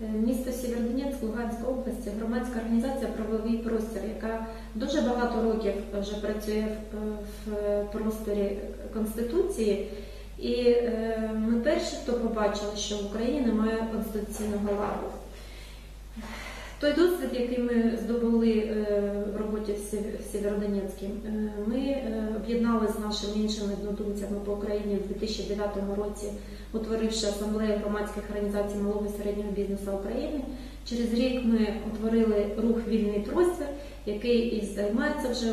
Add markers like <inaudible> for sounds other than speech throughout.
місто Сєвєродонецьк, Луганська область, громадська організація Правовий простір, яка дуже багато років вже працює в- в просторі Конституції. І е, ми перші, хто побачили, що в Україні немає конституційного ладу. Той досвід, який ми здобули е, в роботі в Сєвєродонецькій, е, ми е, об'єднали з нашими іншими однодумцями по Україні в 2009 році, утворивши асамблею громадських організацій малого і середнього бізнесу України. Через рік ми утворили рух Вільний простір, який і займається вже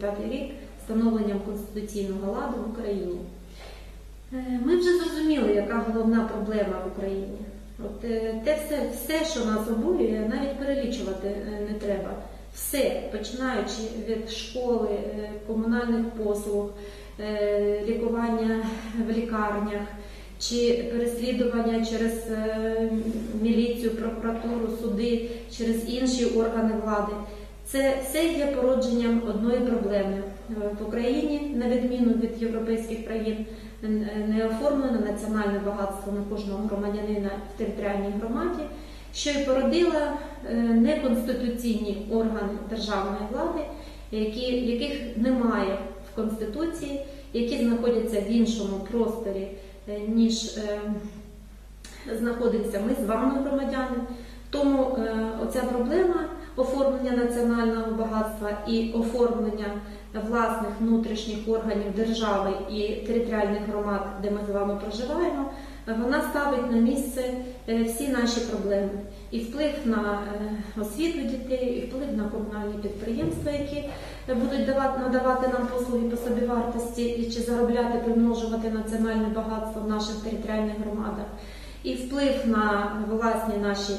п'ятий рік встановленням конституційного ладу в Україні. Ми вже зрозуміли, яка головна проблема в Україні. От е, те все, все, що нас обурює, навіть перелічувати е, не треба. Все, починаючи від школи, е, комунальних послуг, лікування в лікарнях чи переслідування через міліцію, прокуратуру, суди, через інші органи влади. Це все є породженням одної проблеми в Україні, на відміну від європейських країн, не оформлено національне багатство на кожного громадянина в територіальній громаді, що й породило е, неконституційні органи державної влади, які, яких немає в Конституції, які знаходяться в іншому просторі, е, ніж е, знаходимося ми з вами, громадяни. Тому е, оця проблема оформлення національного багатства і оформлення власних внутрішніх органів держави і територіальних громад, де ми з вами проживаємо, вона ставить на місце е, всі наші проблеми. І вплив на е, освіту дітей, і вплив на комунальні підприємства, які будуть давати, надавати нам послуги по собівартості і чи заробляти, примножувати національне багатство в наших територіальних громадах, і вплив на власні наші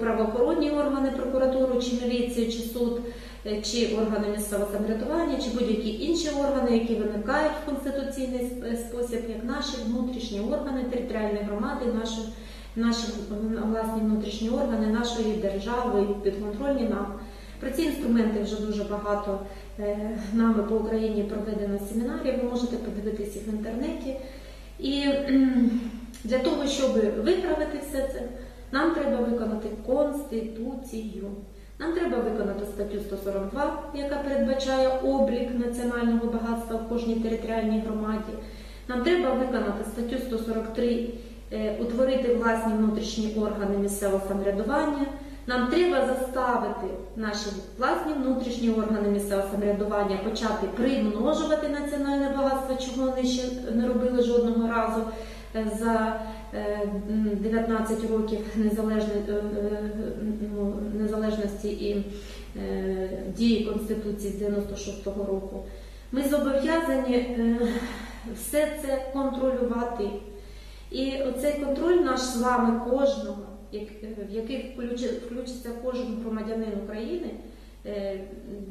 правоохоронні органи, прокуратуру, чи міліцію, чи суд, е, чи органи місцевого самоврядування, чи будь-які інші органи, які виникають в конституційний спосіб, як наші внутрішні органи, територіальні громади, наші, наші власні внутрішні органи нашої держави, підконтрольні нам. Про ці інструменти вже дуже багато е, нами по Україні проведено семінарів. Ви можете подивитися їх в інтернеті. І для того, щоб виправити все це, нам треба виконати Конституцію. Нам треба виконати статтю 142, яка передбачає облік національного багатства в кожній територіальній громаді. Нам треба виконати статтю 143, е, утворити власні внутрішні органи місцевого самоврядування. Нам треба заставити наші власні внутрішні органи місцевого самоврядування почати примножувати національне багатство, чого вони ще не робили жодного разу е, за 19 років незалежної- е, е, ну, незалежності і е, дії Конституції з 96-го року. Ми зобов'язані е, все це контролювати. І оцей контроль наш з вами кожного, в який включиться кожен громадянин України, е,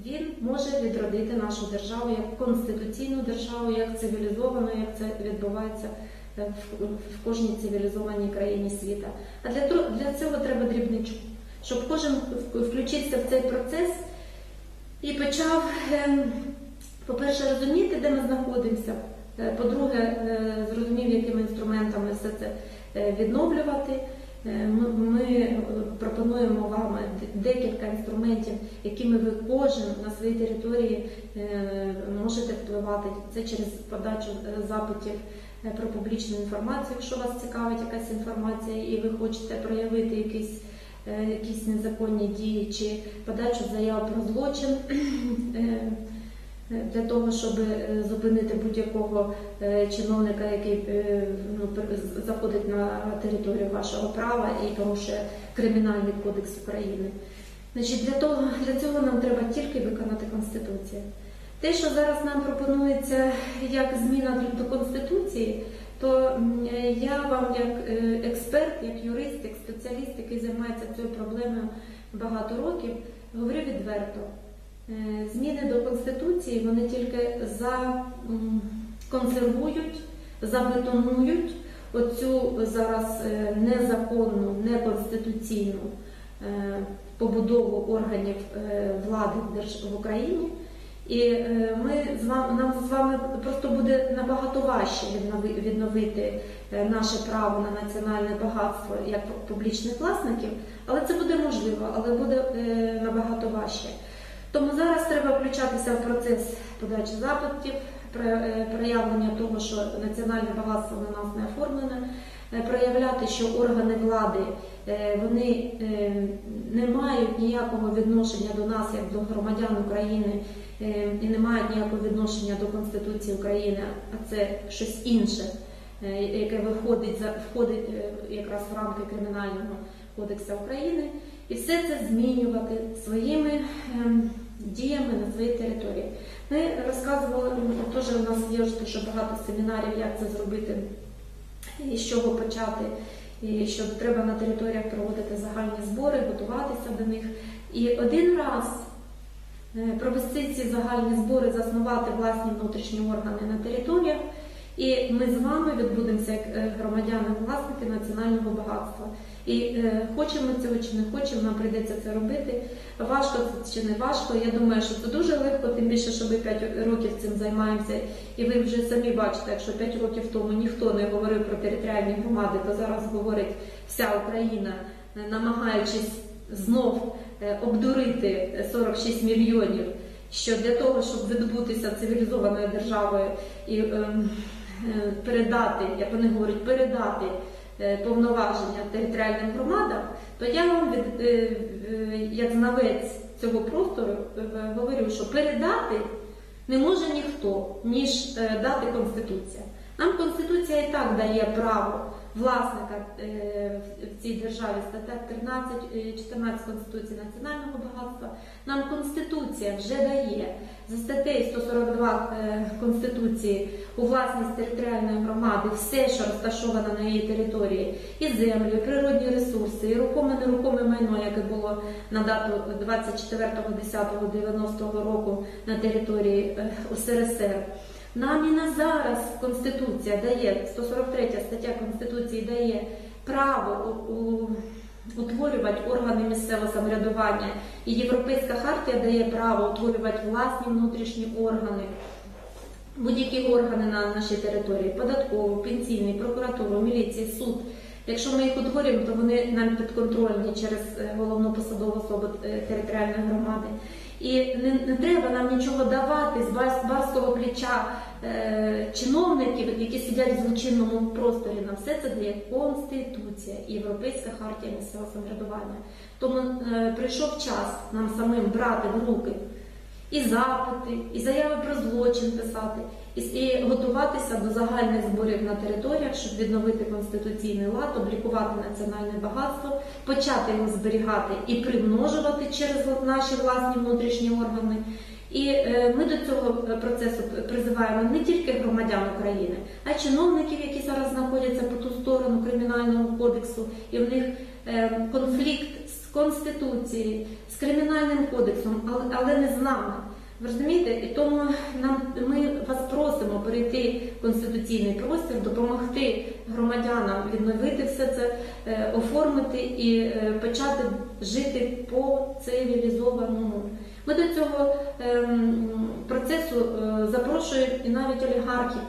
він може відродити нашу державу як конституційну державу, як цивілізовану, як це відбувається е, в, кожній цивілізованій країні світа. А для, для цього треба дрібничку, щоб кожен включився в цей процес і почав, е, по-перше, розуміти, де ми знаходимося. Е, По-друге, е, зрозумів, якими інструментами все це е, відновлювати. Е, Ми, е, пропонуємо вам декілька інструментів, якими ви кожен на своїй території е, можете впливати. Це через подачу запитів про публічну інформацію, якщо вас цікавить якась інформація, і ви хочете проявити якісь, якісь незаконні дії чи подачу заяв про злочин. <clears throat> е, для того, щоб е, зупинити будь-якого е, чиновника, який ну, заходить на територію вашого права і порушує Кримінальний кодекс України. Значить, для, того, для цього нам треба тільки виконати Конституцію. Те, що зараз нам пропонується як зміна до Конституції, то я вам як експерт, як юрист, як спеціаліст, який займається цією проблемою багато років, говорю відверто. Е, Зміни до Конституції вони тільки законсервують, забетонують оцю зараз е, незаконну, неконституційну е, побудову органів влади в Україні. І ми з вами нам з вами просто буде набагато важче відновити наше право на національне багатство як публічних власників, але це буде можливо, але буде набагато важче. Тому зараз треба включатися в процес подачі запитів, е, проявлення того, що національне багатство на нас не оформлене, проявляти, що органи влади е, вони е, не мають ніякого відношення до нас як до громадян України і не мають ніякого відношення до Конституції України, а це щось інше, яке виходить за входить якраз в рамки кримінального кодексу України, і все це змінювати своїми ем, діями на своїй території. Ми розказували, теж у нас є дуже багато семінарів, як це зробити і з чого почати, і що треба на територіях проводити загальні збори, готуватися до них. І один раз е, провести ці загальні збори, заснувати власні внутрішні органи на територіях. І ми з вами відбудемося як е, громадяни-власники національного багатства. І е, хочемо цього чи не хочемо, нам прийдеться це робити. Важко це чи не важко. Я думаю, що це дуже легко, тим більше, що ми 5 років цим займаємося. І ви вже самі бачите, якщо 5 років тому ніхто не говорив про територіальні громади, то зараз говорить вся Україна, е, намагаючись знов е, обдурити 46 мільйонів. Що для того, щоб відбутися цивілізованою державою і е, передати, як вони говорять, передати е, повноваження територіальним громадам, то я вам від е, е, як знавець цього простору е, говорю, що передати не може ніхто, ніж е, дати Конституція. Нам Конституція і так дає право власника е, в цій державі, стаття 13, е, 14 Конституції національного багатства. Нам Конституція вже дає за статтею 142 е, Конституції у власність територіальної громади все, що розташовано на її території, і землю, і природні ресурси, і рухоме нерухоме майно, яке було на дату 24.10.90 року на території е, УСРСР. Нам і на зараз Конституція дає, 143 стаття Конституції дає право утворювати органи місцевого самоврядування. І Європейська хартія дає право утворювати власні внутрішні органи. Будь-які органи на нашій території податкову, пенсійний, прокуратуру, міліції, суд. Якщо ми їх утворюємо, то вони нам підконтрольні через е, головну посадову особу е, територіальної громади. І не, не треба нам нічого давати з барського плеча е, чиновників, які сидять в злочинному просторі. Нам все це дає Конституція і Європейська хартія місцевого самоврядування. Тому е, прийшов час нам самим брати в руки і запити, і заяви про злочин писати, і, і готуватися до загальних зборів на територіях, щоб відновити конституційний лад, облікувати національне багатство, почати його зберігати і примножувати через наші власні внутрішні органи. І е, ми до цього процесу призиваємо не тільки громадян України, а й чиновників, які зараз знаходяться по ту сторону кримінального кодексу, і в них е, конфлікт з конституцією, з кримінальним кодексом, але, не з нами. Ви розумієте? І тому нам ми вас просимо перейти в конституційний простір, допомогти громадянам відновити все це, е, оформити і е, почати жити по цивілізованому. Ми до цього ем, процесу е, запрошують і навіть олігархів,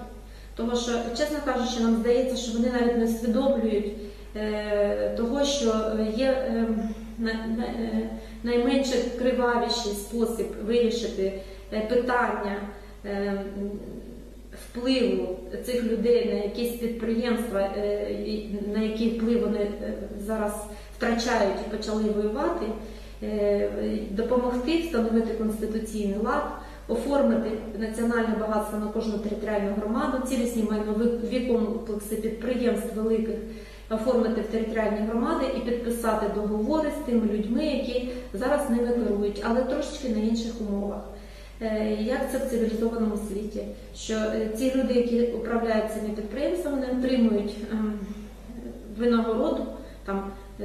тому що, чесно кажучи, нам здається, що вони навіть не усвідомлюють е, того, що є ем, на- на- е, найменше кривавіший спосіб вирішити е, питання ем, впливу цих людей на якісь підприємства, е, на які вплив вони е, зараз втрачають і почали воювати, е, допомогти встановити конституційний лад, оформити національне багатство на кожну територіальну громаду, цілісні майнові комплекси підприємств великих. Оформити в територіальні громади і підписати договори з тими людьми, які зараз ними керують, але трошечки на інших умовах. Е, Як це в цивілізованому світі? Що е, ці люди, які управляють цими підприємствами, вони отримують ем, винагороду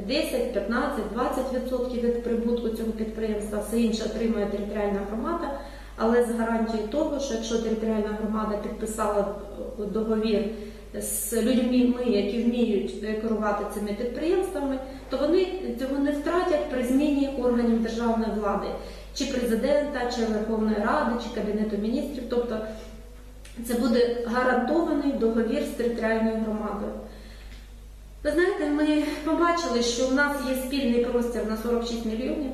10, 15, 20% від прибутку цього підприємства, все інше отримує територіальна громада, але з гарантією того, що якщо територіальна громада підписала договір з людьми, які вміють керувати цими підприємствами, то вони цього не втратять при зміні органів державної влади. чи президента, чи Верховної Ради, чи Кабінету міністрів. Тобто це буде гарантований договір з територіальною громадою. Ви знаєте, ми побачили, що в нас є спільний простір на 46 мільйонів.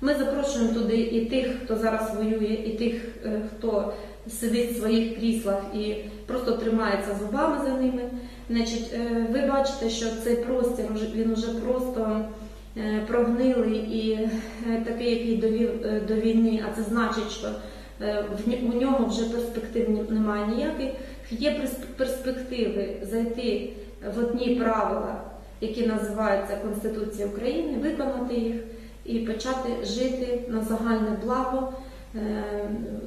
Ми запрошуємо туди і тих, хто зараз воює, і тих, е, хто сидить в своїх кріслах і просто тримається зубами за ними. Значить, е, ви бачите, що цей простір він вже просто е, прогнилий і такий, який довів до війни, а це значить, що у нього вже перспектив немає ніяких. Є перспективи зайти одні правила, які називаються Конституція України, виконати їх і почати жити на загальне благо е,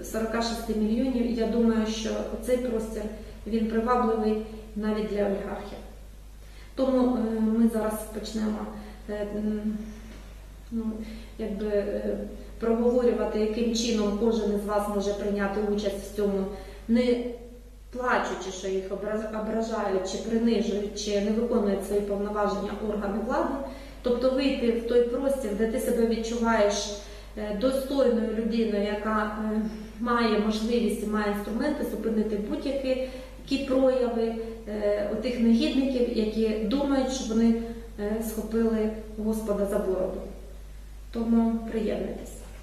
46 мільйонів. Я думаю, що цей простір він привабливий навіть для олігархів. Тому е, ми зараз почнемо е, ну, якби, е, проговорювати, яким чином кожен із вас може прийняти участь в цьому, не плачучи, що їх ображають, чи принижують, чи не виконують свої повноваження органи влади. Тобто вийти в той простір, де ти себе відчуваєш е, достойною людиною, яка е, має можливість і має інструменти зупинити будь-які які прояви е, отих негідників, які думають, що вони схопили Господа за бороду. Тому приєднуйтесь.